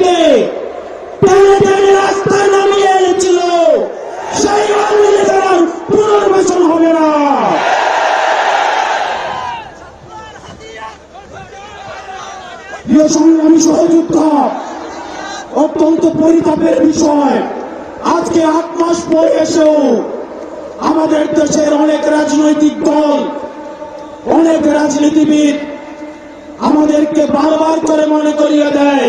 থেকে প্যারেডের নামিয়ে এনেছিল। সেই পুনর্বাসন হবে না। সংগ্রামী অত্যন্ত পরিতাপের বিষয়। আজকে আট মাস পরে এসেও আমাদের দেশের অনেক রাজনৈতিক দল, অনেক রাজনীতিবিদ আমাদেরকে বারবার করে মনে করিয়ে দেয়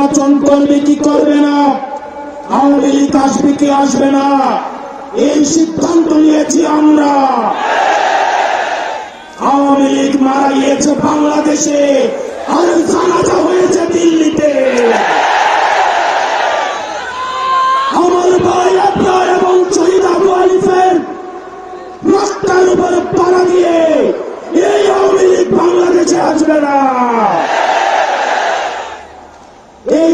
নির্বাচন করবে কি করবে না? আওয়ামী লীগ আসবে কি আসবে না? এই সিদ্ধান্ত নিয়েছি আমরা। আওয়ামী লীগ মারা গিয়েছে বাংলাদেশে আর জানাজা হয়েছে দিল্লিতে আমার ভাই আপনার এবং শহীদ আবু আলিফের রাস্তার উপরে পাড়া দিয়ে এই আওয়ামী লীগ বাংলাদেশে আসবে না এই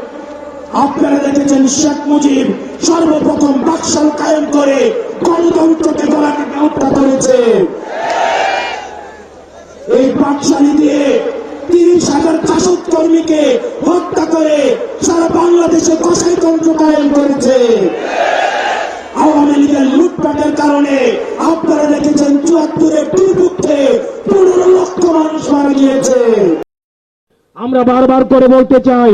আপনারা দেখেছেন শেখ মুজিব সর্বপ্রথম বাকশাল কায়েম করে গণতন্ত্রকে গলাকে হত্যা করেছে এই বাকশালী দিয়ে তিরিশ হাজার চাষক কর্মীকে হত্যা করে সারা বাংলাদেশে কষাইতন্ত্র কায়েম করেছে। আওয়ামী লীগের লুটপাটের কারণে আপনারা দেখেছেন চুয়াত্তরের দুর্ভিক্ষে পনেরো লক্ষ মানুষ মারা গিয়েছে। আমরা বারবার করে বলতে চাই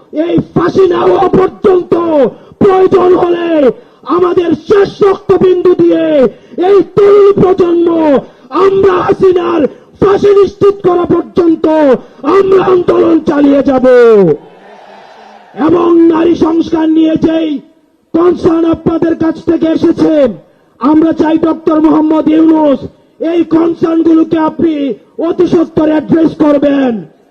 এই ফাঁসি না হওয়া পর্যন্ত প্রয়োজন হলে আমাদের শেষ রক্তবিন্দু দিয়ে এই তরুণ প্রজন্ম, আমরা হাসিনার ফাঁসি নিশ্চিত করা পর্যন্ত আমরা আন্দোলন চালিয়ে যাব। এবং নারী সংস্কার নিয়ে যেই কনসার্ন আপনাদের কাছ থেকে এসেছে, আমরা চাই ডক্টর মোহাম্মদ ইউনুস এই কনসার্ন গুলোকে আপনি অতি সত্তর অ্যাড্রেস করবেন।